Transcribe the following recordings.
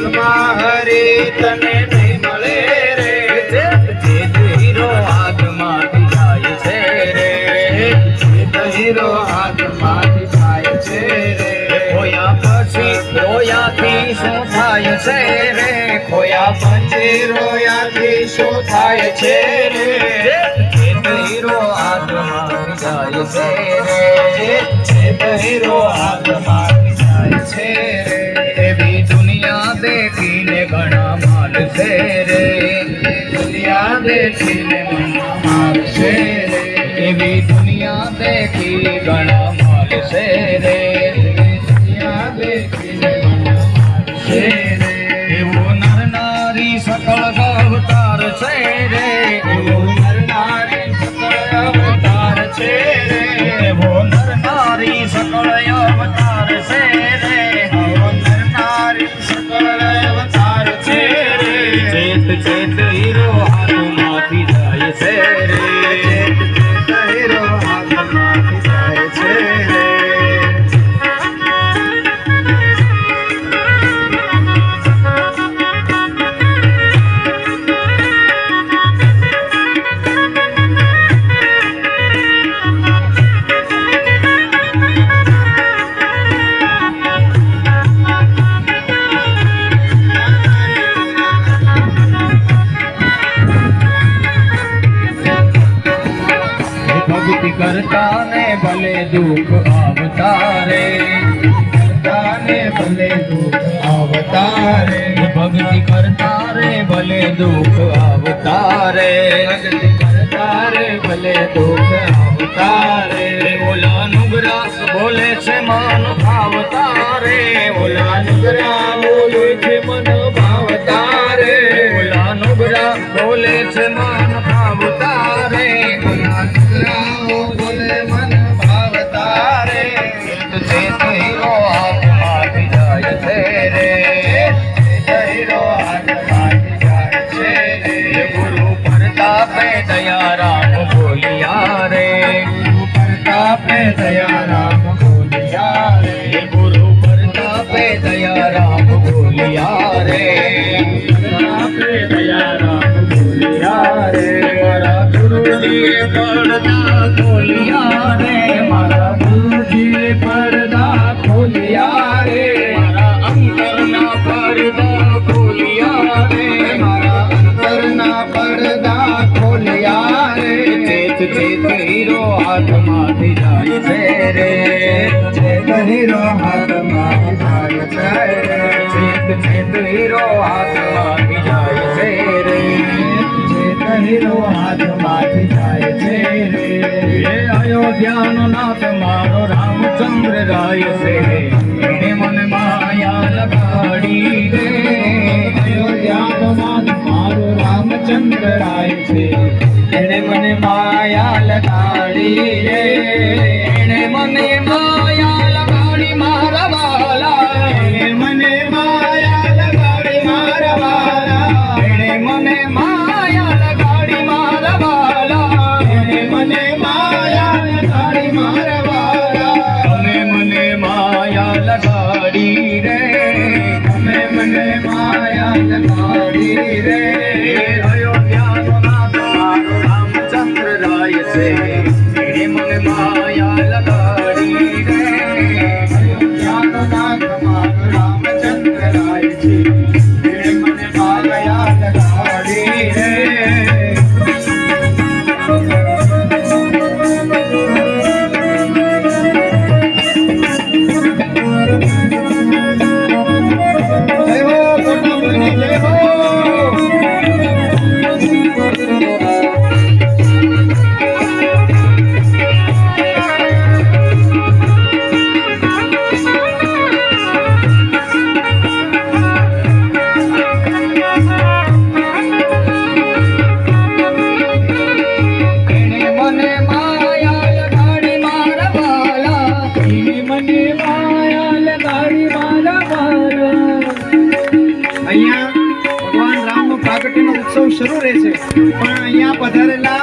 ભૂલમાં હરી તને નહીં મળે રે. જે છે રે. જે હીરો હાથમાંથી જાય છે રે. ખોયા પછી રોયાથી શું થાય છે રે? ખોયા પછી રોયાથી શું થાય છે રે? હાથમાંથી જાય છે રે. જે હીરો હાથમાંથી માલ છે રે. દુનિયા દેખીને માલ છે રે. એવી દુનિયા દેખી ઘણા છે રે. ભક્તિ કરતા ને ભલે દુઃખ આવતારે કરતા ને ભલે દુઃખ આવતારે ભક્તિ કરતા રે ભલે દુઃખ આવતારે ભક્તિ કરતા રે ભલે દુઃખ આવતારે ઓલા નુગરા બોલે છે માન ભાવતારે ઓલા નુગરા દયા રામ બોલિયા રે ગુરુ પ્રતાપે દયા રામ બોલિયા રે પ્રતાપે દયા રામ બોલિયા રે મારા ગુરુજીએ પડદા ખોલિયા હાથમાંથી જાય છે રે. ચેત હીરો હાથમાંથી જાય છે ચેત ચેત હીરો હાથમાંથી જાય છે રે. ચેત હીરો હાથમાંથી જાય નાથ મારો રામચંદ્ર રાય છે. my શરૂ રહેશે પણ અહીંયા પધારેલા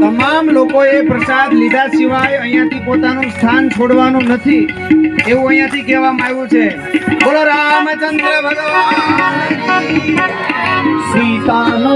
તમામ લોકોએ પ્રસાદ લીધા સિવાય અહીંયાથી પોતાનું સ્થાન છોડવાનું નથી. એવું અહીંયાથી કહેવામાં આવ્યું છે. બોલો રામચંદ્ર ભગવાન સીતાનો